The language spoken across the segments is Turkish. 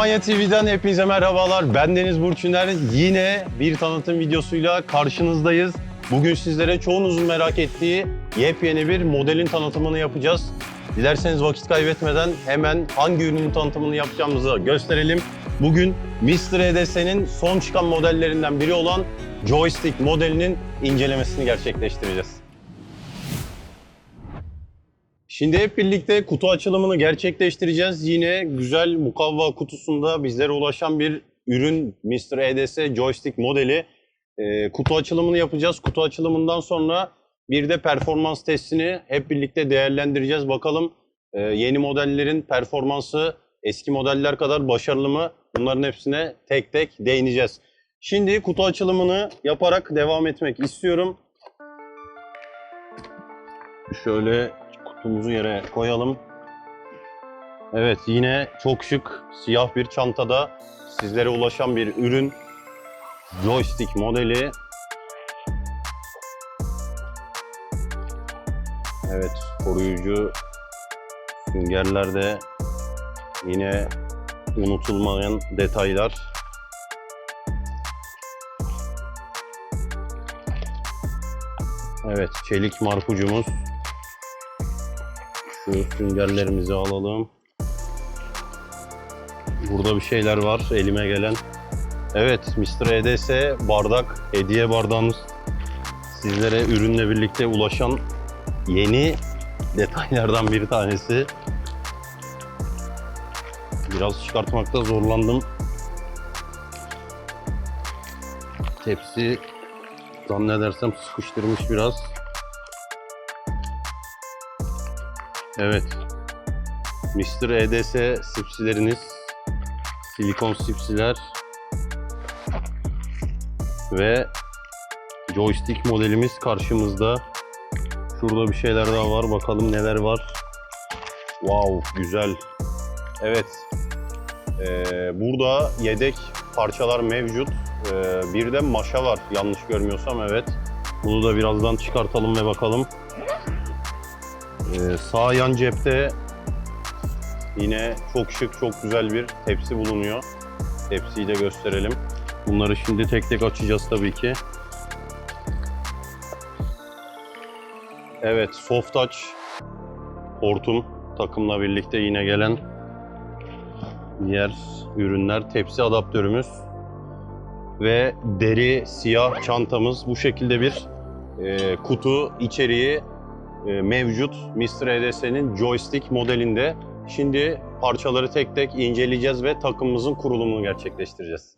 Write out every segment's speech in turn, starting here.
Almanya TV'den hepinize merhabalar. Ben Deniz Burçüner. Yine bir tanıtım videosuyla karşınızdayız. Bugün sizlere çoğunuzun merak ettiği yepyeni bir modelin tanıtımını yapacağız. Dilerseniz vakit kaybetmeden hemen hangi ürünün tanıtımını yapacağımızı gösterelim. Bugün Mr. EDS'nin son çıkan modellerinden biri olan joystick modelinin incelemesini gerçekleştireceğiz. Şimdi hep birlikte kutu açılımını gerçekleştireceğiz. Yine güzel mukavva kutusunda bizlere ulaşan bir ürün Mr. EDS joystick modeli. Ee, kutu açılımını yapacağız. Kutu açılımından sonra bir de performans testini hep birlikte değerlendireceğiz. Bakalım e, yeni modellerin performansı eski modeller kadar başarılı mı? Bunların hepsine tek tek değineceğiz. Şimdi kutu açılımını yaparak devam etmek istiyorum. Şöyle kutumuzu yere koyalım. Evet yine çok şık siyah bir çantada sizlere ulaşan bir ürün. Joystick modeli. Evet koruyucu süngerlerde yine unutulmayan detaylar. Evet çelik marpucumuz. Süngerlerimizi alalım. Burada bir şeyler var elime gelen. Evet Mr. EDS bardak, hediye bardağımız. Sizlere ürünle birlikte ulaşan yeni detaylardan bir tanesi. Biraz çıkartmakta zorlandım. Tepsi zannedersem sıkıştırmış biraz. Evet. Mr. EDS sipsileriniz. Silikon sipsiler. Ve joystick modelimiz karşımızda. Şurada bir şeyler daha var. Bakalım neler var. Wow, güzel. Evet. Ee, burada yedek parçalar mevcut. Ee, bir de maşa var yanlış görmüyorsam evet. Bunu da birazdan çıkartalım ve bakalım. Ee, sağ yan cepte yine çok şık, çok güzel bir tepsi bulunuyor. Tepsiyi de gösterelim. Bunları şimdi tek tek açacağız tabii ki. Evet, soft touch hortum takımla birlikte yine gelen diğer ürünler. Tepsi adaptörümüz ve deri siyah çantamız. Bu şekilde bir e, kutu içeriği e, mevcut Mr. EDS'nin joystick modelinde. Şimdi parçaları tek tek inceleyeceğiz ve takımımızın kurulumunu gerçekleştireceğiz.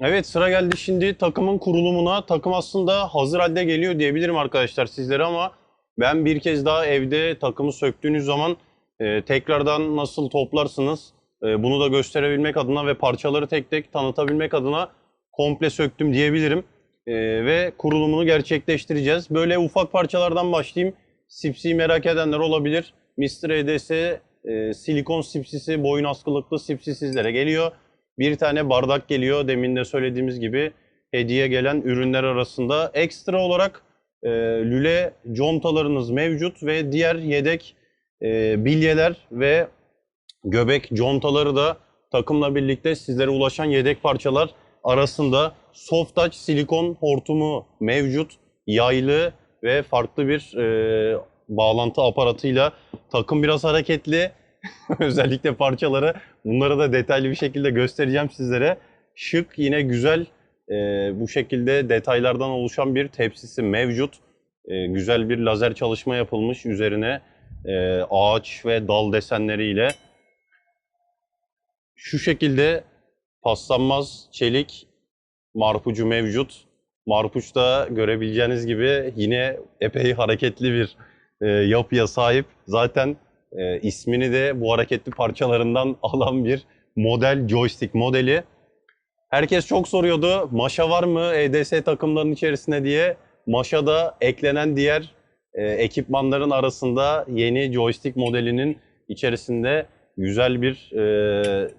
Evet sıra geldi şimdi takımın kurulumuna. Takım aslında hazır halde geliyor diyebilirim arkadaşlar sizlere ama ben bir kez daha evde takımı söktüğünüz zaman e, tekrardan nasıl toplarsınız e, bunu da gösterebilmek adına ve parçaları tek tek tanıtabilmek adına komple söktüm diyebilirim. E, ve kurulumunu gerçekleştireceğiz. Böyle ufak parçalardan başlayayım. Sipsi'yi merak edenler olabilir. Mr. EDS e, silikon sipsisi, boyun askılıklı sipsi sizlere geliyor. Bir tane bardak geliyor. Demin de söylediğimiz gibi hediye gelen ürünler arasında. Ekstra olarak e, lüle contalarınız mevcut ve diğer yedek e, bilyeler ve göbek contaları da takımla birlikte sizlere ulaşan yedek parçalar arasında soft touch silikon hortumu mevcut. Yaylı ve farklı bir e, bağlantı aparatıyla takım biraz hareketli. Özellikle parçaları bunları da detaylı bir şekilde göstereceğim sizlere. Şık yine güzel e, bu şekilde detaylardan oluşan bir tepsisi mevcut. E, güzel bir lazer çalışma yapılmış üzerine e, ağaç ve dal desenleriyle. Şu şekilde paslanmaz çelik marpucu mevcut. Marpuçta görebileceğiniz gibi yine epey hareketli bir e, yapıya sahip. Zaten e, ismini de bu hareketli parçalarından alan bir model, joystick modeli. Herkes çok soruyordu, maşa var mı EDS takımlarının içerisinde diye. Maşa da eklenen diğer e, ekipmanların arasında yeni joystick modelinin içerisinde güzel bir e,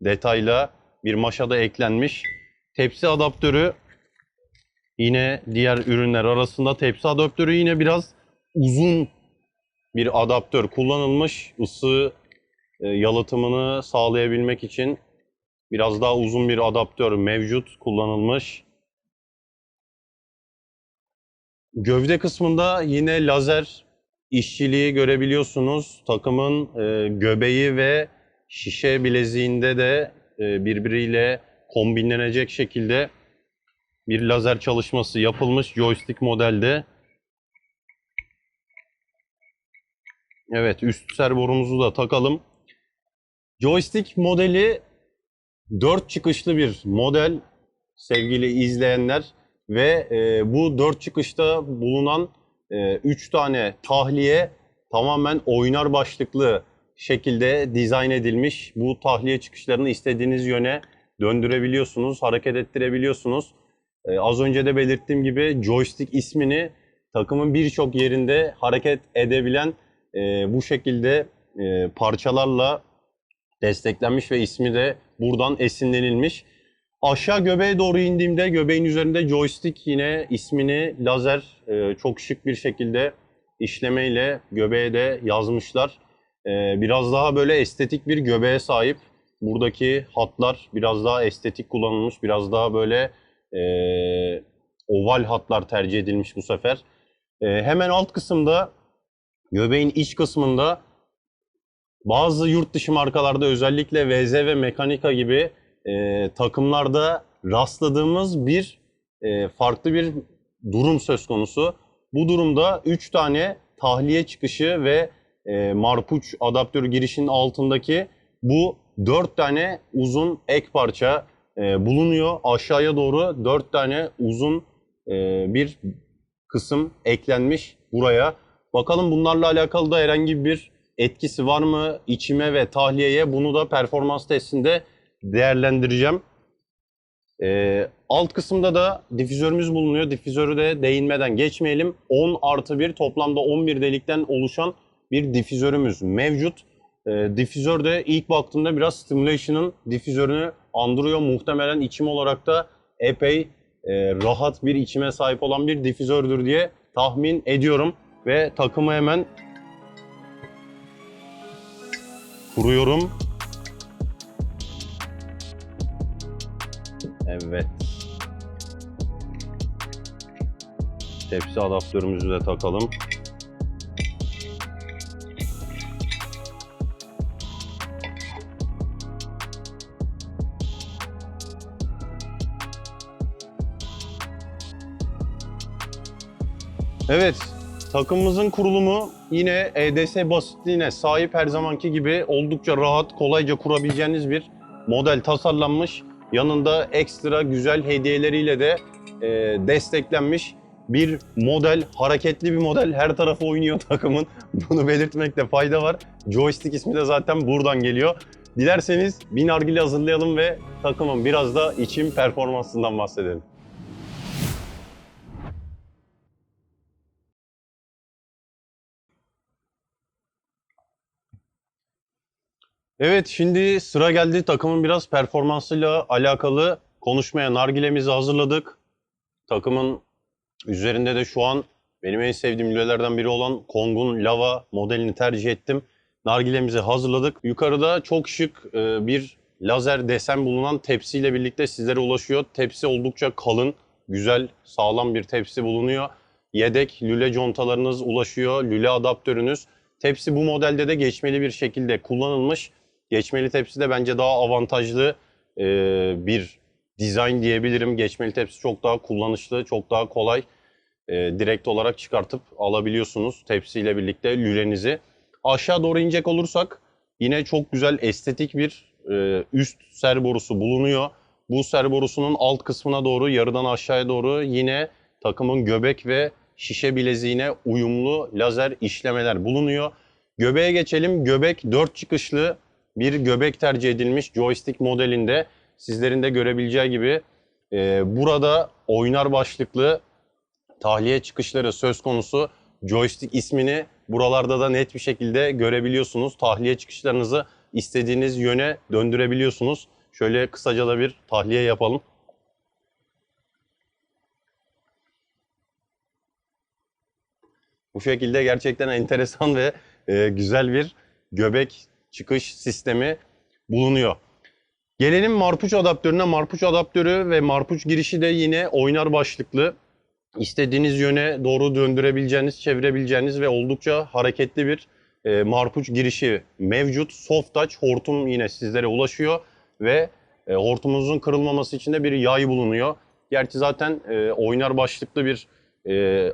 detayla bir maşa da eklenmiş. Tepsi adaptörü yine diğer ürünler arasında tepsi adaptörü yine biraz uzun bir adaptör kullanılmış. Isı e, yalıtımını sağlayabilmek için biraz daha uzun bir adaptör mevcut kullanılmış. Gövde kısmında yine lazer işçiliği görebiliyorsunuz. Takımın e, göbeği ve şişe bileziğinde de e, birbiriyle kombinlenecek şekilde bir lazer çalışması yapılmış joystick modelde. Evet, üst servorumuzu da takalım. Joystick modeli 4 çıkışlı bir model sevgili izleyenler ve e, bu 4 çıkışta bulunan 3 tane tahliye tamamen oynar başlıklı şekilde dizayn edilmiş. Bu tahliye çıkışlarını istediğiniz yöne döndürebiliyorsunuz, hareket ettirebiliyorsunuz. Ee, az önce de belirttiğim gibi joystick ismini takımın birçok yerinde hareket edebilen e, bu şekilde e, parçalarla desteklenmiş ve ismi de buradan esinlenilmiş. Aşağı göbeğe doğru indiğimde göbeğin üzerinde joystick yine ismini lazer e, çok şık bir şekilde işlemeyle göbeğe de yazmışlar. E, biraz daha böyle estetik bir göbeğe sahip. Buradaki hatlar biraz daha estetik kullanılmış. Biraz daha böyle e, oval hatlar tercih edilmiş bu sefer. E, hemen alt kısımda göbeğin iç kısmında bazı yurt dışı markalarda özellikle VZ ve Mekanika gibi e, takımlarda rastladığımız bir e, farklı bir durum söz konusu. Bu durumda 3 tane tahliye çıkışı ve e, marpuç adaptör girişinin altındaki bu 4 tane uzun ek parça e, bulunuyor. Aşağıya doğru 4 tane uzun e, bir kısım eklenmiş buraya. Bakalım bunlarla alakalı da herhangi bir etkisi var mı içime ve tahliyeye bunu da performans testinde değerlendireceğim. Ee, alt kısımda da difüzörümüz bulunuyor. Difüzörü de değinmeden geçmeyelim. 10 artı 1 toplamda 11 delikten oluşan bir difüzörümüz mevcut. Ee, difüzör de ilk baktığımda biraz Stimulation'ın difüzörünü andırıyor. Muhtemelen içim olarak da epey e, rahat bir içime sahip olan bir difüzördür diye tahmin ediyorum. Ve takımı hemen kuruyorum. Evet. Tepsi adaptörümüzü de takalım. Evet, takımımızın kurulumu yine EDS basitliğine sahip her zamanki gibi oldukça rahat, kolayca kurabileceğiniz bir model tasarlanmış. Yanında ekstra güzel hediyeleriyle de e, desteklenmiş bir model, hareketli bir model. Her tarafı oynuyor takımın. Bunu belirtmekte fayda var. Joystick ismi de zaten buradan geliyor. Dilerseniz bir nargile hazırlayalım ve takımın biraz da içim performansından bahsedelim. Evet şimdi sıra geldi takımın biraz performansıyla alakalı konuşmaya. Nargilemizi hazırladık. Takımın üzerinde de şu an benim en sevdiğim lülelerden biri olan Kong'un Lava modelini tercih ettim. Nargilemizi hazırladık. Yukarıda çok şık e, bir lazer desen bulunan tepsiyle birlikte sizlere ulaşıyor. Tepsi oldukça kalın, güzel, sağlam bir tepsi bulunuyor. Yedek lüle contalarınız ulaşıyor, lüle adaptörünüz. Tepsi bu modelde de geçmeli bir şekilde kullanılmış. Geçmeli tepsi de bence daha avantajlı e, bir dizayn diyebilirim. Geçmeli tepsi çok daha kullanışlı, çok daha kolay. E, direkt olarak çıkartıp alabiliyorsunuz tepsiyle birlikte lülenizi. Aşağı doğru inecek olursak yine çok güzel estetik bir e, üst ser borusu bulunuyor. Bu ser borusunun alt kısmına doğru yarıdan aşağıya doğru yine takımın göbek ve şişe bileziğine uyumlu lazer işlemeler bulunuyor. Göbeğe geçelim. Göbek 4 çıkışlı bir göbek tercih edilmiş joystick modelinde. Sizlerin de görebileceği gibi e, burada oynar başlıklı tahliye çıkışları söz konusu. Joystick ismini buralarda da net bir şekilde görebiliyorsunuz. Tahliye çıkışlarınızı istediğiniz yöne döndürebiliyorsunuz. Şöyle kısaca da bir tahliye yapalım. Bu şekilde gerçekten enteresan ve e, güzel bir göbek çıkış sistemi bulunuyor. Gelelim marpuç adaptörüne. Marpuç adaptörü ve marpuç girişi de yine oynar başlıklı. İstediğiniz yöne doğru döndürebileceğiniz, çevirebileceğiniz ve oldukça hareketli bir e, marpuç girişi mevcut. Soft touch hortum yine sizlere ulaşıyor ve e, hortumunuzun kırılmaması için de bir yay bulunuyor. Gerçi zaten e, oynar başlıklı bir e,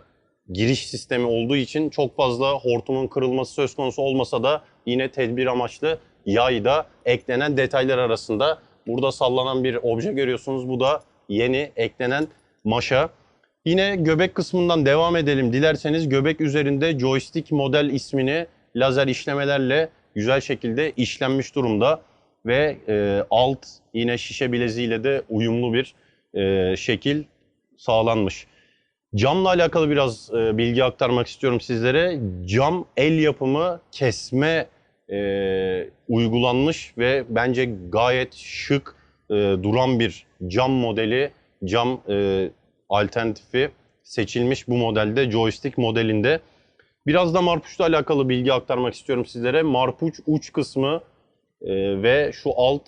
giriş sistemi olduğu için çok fazla hortumun kırılması söz konusu olmasa da yine tedbir amaçlı yayda eklenen detaylar arasında. Burada sallanan bir obje görüyorsunuz. Bu da yeni eklenen maşa. Yine göbek kısmından devam edelim. Dilerseniz göbek üzerinde joystick model ismini lazer işlemelerle güzel şekilde işlenmiş durumda. Ve e, alt yine şişe bileziğiyle de uyumlu bir e, şekil sağlanmış. Camla alakalı biraz e, bilgi aktarmak istiyorum sizlere. Cam el yapımı kesme e, uygulanmış ve bence gayet şık e, duran bir cam modeli, cam e, alternatifi seçilmiş bu modelde, joystick modelinde. Biraz da marpuçla alakalı bilgi aktarmak istiyorum sizlere. Marpuç uç kısmı e, ve şu alt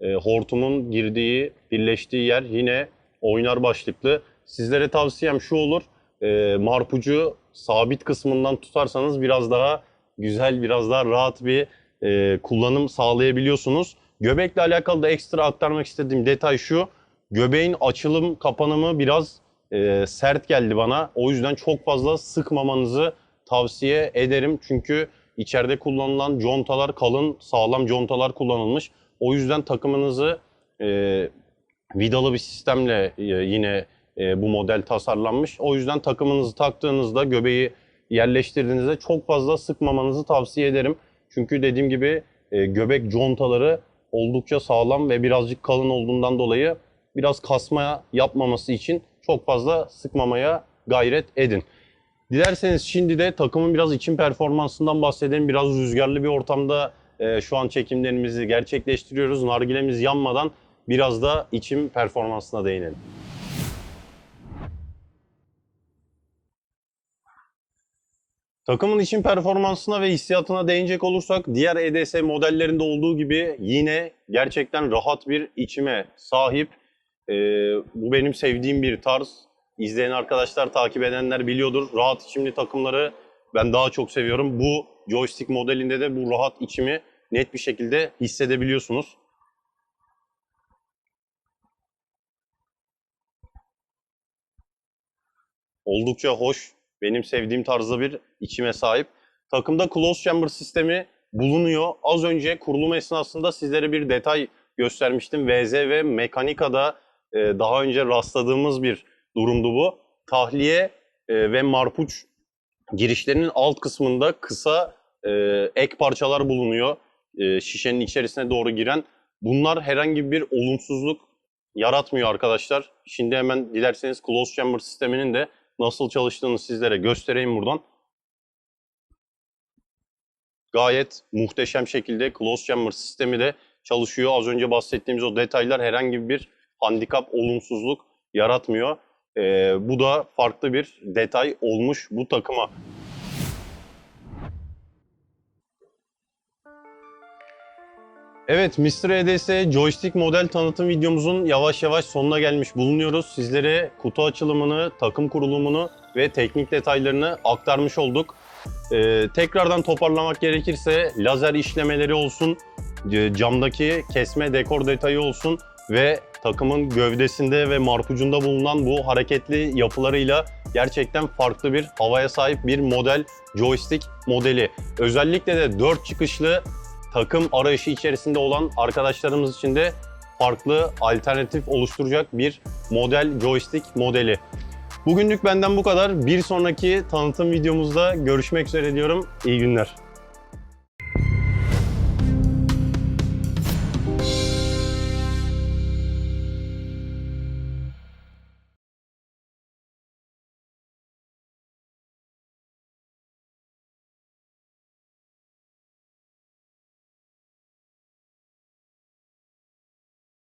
e, hortumun girdiği, birleştiği yer yine oynar başlıklı. Sizlere tavsiyem şu olur. E, marpucu sabit kısmından tutarsanız biraz daha güzel, biraz daha rahat bir e, kullanım sağlayabiliyorsunuz. Göbekle alakalı da ekstra aktarmak istediğim detay şu. Göbeğin açılım kapanımı biraz e, sert geldi bana. O yüzden çok fazla sıkmamanızı tavsiye ederim. Çünkü içeride kullanılan contalar kalın, sağlam contalar kullanılmış. O yüzden takımınızı e, vidalı bir sistemle e, yine e, bu model tasarlanmış. O yüzden takımınızı taktığınızda göbeği yerleştirdiğinizde çok fazla sıkmamanızı tavsiye ederim. Çünkü dediğim gibi e, göbek contaları oldukça sağlam ve birazcık kalın olduğundan dolayı biraz kasma yapmaması için çok fazla sıkmamaya gayret edin. Dilerseniz şimdi de takımın biraz için performansından bahsedelim. Biraz rüzgarlı bir ortamda e, şu an çekimlerimizi gerçekleştiriyoruz. Nargilemiz yanmadan biraz da içim performansına değinelim. Takımın için performansına ve hissiyatına değinecek olursak diğer EDS modellerinde olduğu gibi yine gerçekten rahat bir içime sahip. Ee, bu benim sevdiğim bir tarz. İzleyen arkadaşlar, takip edenler biliyordur. Rahat içimli takımları ben daha çok seviyorum. Bu joystick modelinde de bu rahat içimi net bir şekilde hissedebiliyorsunuz. Oldukça hoş, benim sevdiğim tarzda bir içime sahip. Takımda close chamber sistemi bulunuyor. Az önce kurulum esnasında sizlere bir detay göstermiştim. VZ ve Mekanika'da e, daha önce rastladığımız bir durumdu bu. Tahliye e, ve marpuç girişlerinin alt kısmında kısa e, ek parçalar bulunuyor. E, şişenin içerisine doğru giren. Bunlar herhangi bir olumsuzluk yaratmıyor arkadaşlar. Şimdi hemen dilerseniz close chamber sisteminin de nasıl çalıştığını sizlere göstereyim buradan. Gayet muhteşem şekilde close chamber sistemi de çalışıyor. Az önce bahsettiğimiz o detaylar herhangi bir handikap, olumsuzluk yaratmıyor. Ee, bu da farklı bir detay olmuş bu takıma. Evet, Mr. EDS joystick model tanıtım videomuzun yavaş yavaş sonuna gelmiş bulunuyoruz. Sizlere kutu açılımını, takım kurulumunu ve teknik detaylarını aktarmış olduk. Ee, tekrardan toparlamak gerekirse lazer işlemeleri olsun, camdaki kesme dekor detayı olsun ve takımın gövdesinde ve marpucunda bulunan bu hareketli yapılarıyla gerçekten farklı bir havaya sahip bir model joystick modeli. Özellikle de 4 çıkışlı takım arayışı içerisinde olan arkadaşlarımız için de farklı alternatif oluşturacak bir model joystick modeli. Bugünlük benden bu kadar. Bir sonraki tanıtım videomuzda görüşmek üzere diyorum. İyi günler.